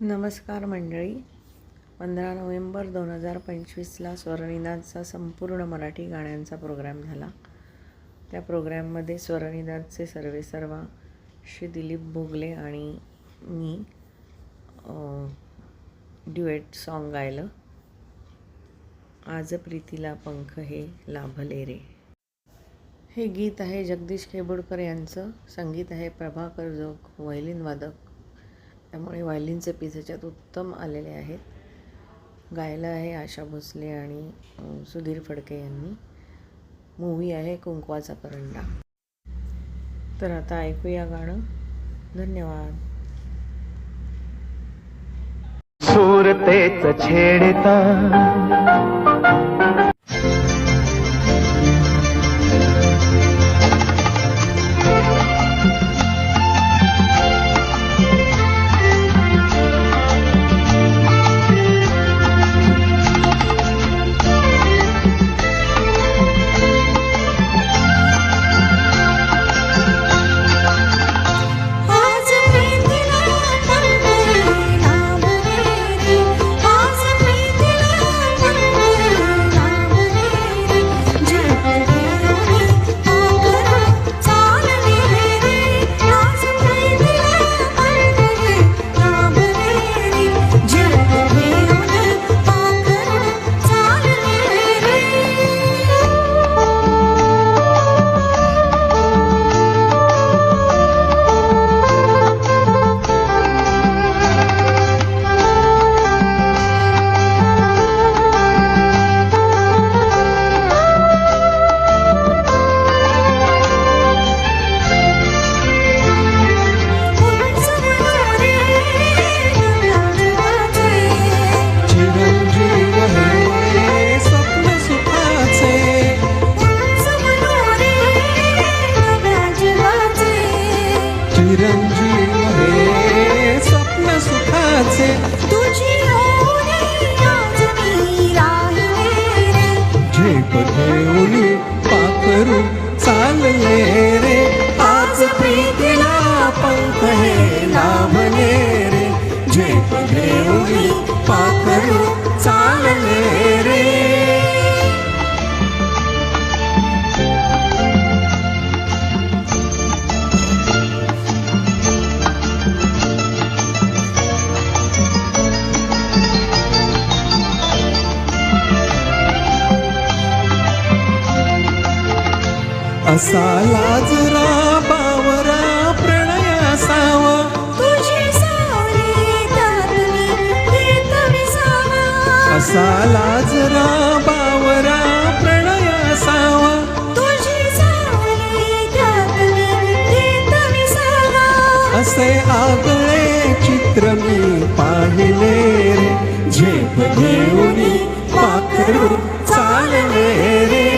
नमस्कार मंडळी. पंधरा नोव्हेंबर दोन हजार पंचवीसला स्वरनिनादचा संपूर्ण मराठी गाण्यांचा प्रोग्राम झाला. त्या प्रोग्रॅममध्ये स्वरनिनादचे सर्वे सर्वा श्री दिलीप भोगले आणि मी ड्युएट सॉन्ग गायलं. आज प्रीतीला पंख हे लाभले रे. हे गीत आहे जगदीश खेबुडकर यांचं संगीत आहे प्रभाकर जोग व्हायलिन वादक त्यामुळे व्हायलिनचे पीस ह्याच्यात उत्तम आलेले आहेत. गायलं आहे आशा भोसले आणि सुधीर फडके यांनी. मूवी आहे कुंकवाचा करंडा. तर आता ऐकूया गाणं. धन्यवाद. सुरतेच छेडता चिरंजीव हे स्वप्न सुखाचे. झेप घेऊन पाखरू चालले रे. आज प्रीतीला पंख असा लाजरा बावरा प्रणय असावा. असा लाजरा बावरा प्रणय असावा. असे आगळे चित्र मी पाहिले रे. झेप घेऊन पाखरू चालले रे.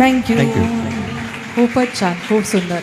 थँक्यू. खूपच छान खूप सुंदर.